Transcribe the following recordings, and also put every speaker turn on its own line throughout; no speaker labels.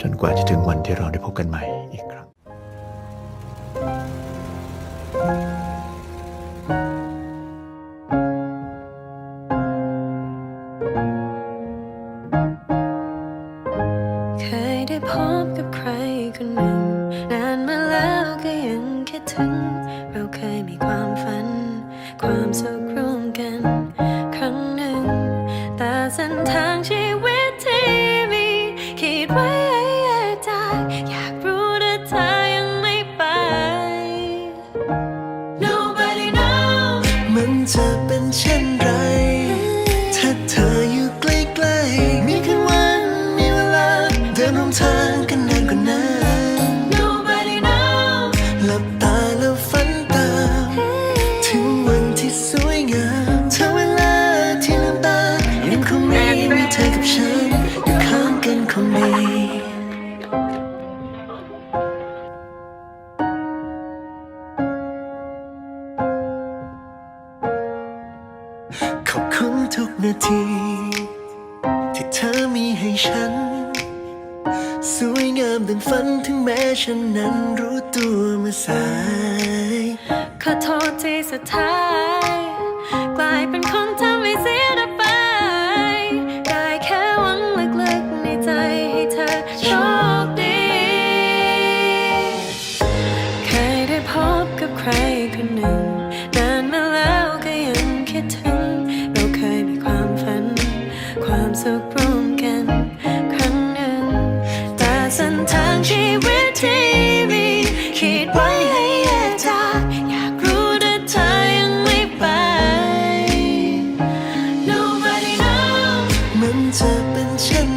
จนกว่าจะถึงวันที่เราได้พบกันใหม่อีกครั้ง
เคยได้พบกับใครคนหนึ่ง นานมาแล้วก็ยังคิดถึง เราเคยมีความฝัน ความสุข เป็
นเช่นไร ถ้าเธออยู่ใกล้ๆ มีคืนวันมีเวลา เดินร่วมทางกันนานกว่านั้น
Nobody knows
หลับตา นาที ที่เธอมีให้ฉัน สวยงามดังฝันถึงแม้ฉันนั้นรู้ตัวมาสาย
ขอโทษที่สุดท้าย กลายเป็นคนทำให้เสียดาย ชีวิตที่มีคิดไว้ให้แยกจากอยากรู้แต่เธอยังไม่ไป Nobody knows
มันจะเป็นเช่น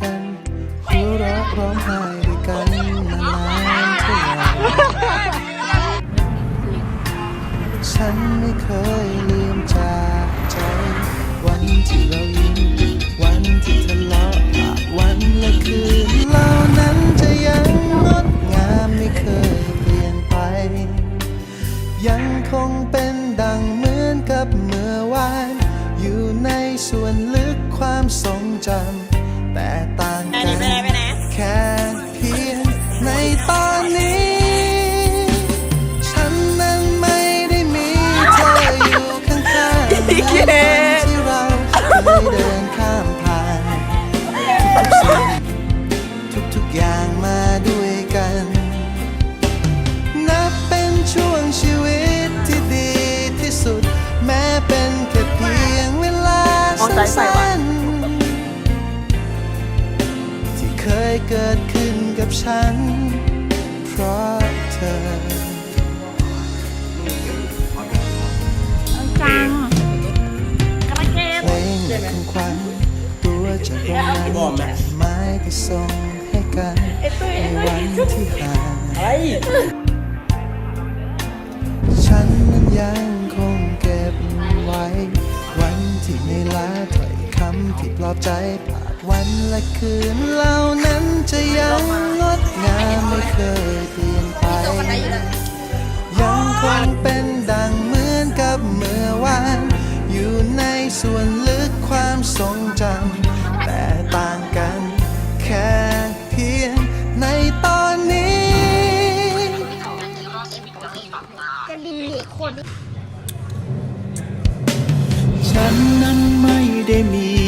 กันหัวเราะ
ร้องไห้ เกิดขึ้นกับฉัน เพราะเธอ
จังกระเกต
เพลงของขวัญตัวจากโรงงานไม้ที่ส่งให้กันในวันที่ห่างฉันนั้นยังคงเก็บไว้ วันที่ไม่ลาถอย ที่ปลอบใจผ่านวันและคืนเหล่านั้นจะยังงดงามไม่เคยเปลี่ยนไป ยังคงเป็นดังเหมือนกับเมื่อวาน อยู่ในส่วนลึกความทรงจำแต่ต่างกันแค่เพียงในตอนนี้
จะดินเหล็กคน
ฉันนั้นไม่ได้มี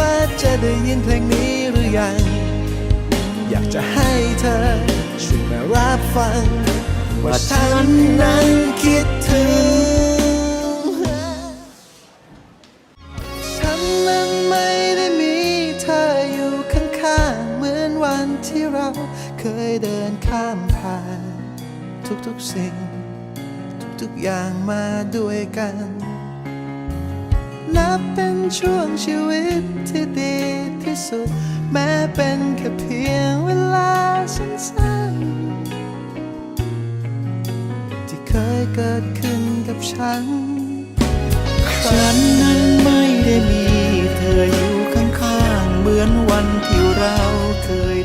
ว่าจะได้ยินเพลงนี้หรือยัง อยากจะให้เธอช่วยมารับฟัง ว่าฉันนั้นคิดถึง ฉันนั้นไม่ได้มีเธออยู่ข้างๆเหมือนวันที่เราเคยเดินข้ามผ่าน ทุกๆสิ่ง ทุกๆอย่างมาด้วยกัน นับเป็นช่วงชีวิตที่ดีที่สุด แม้เป็นแค่เพียงเวลาสั้นๆ ที่เคยเกิดขึ้นกับฉัน ฉัน
นั้นไม่ได้มีเธออยู่ข้างๆ เหมือนวันที่เราเคย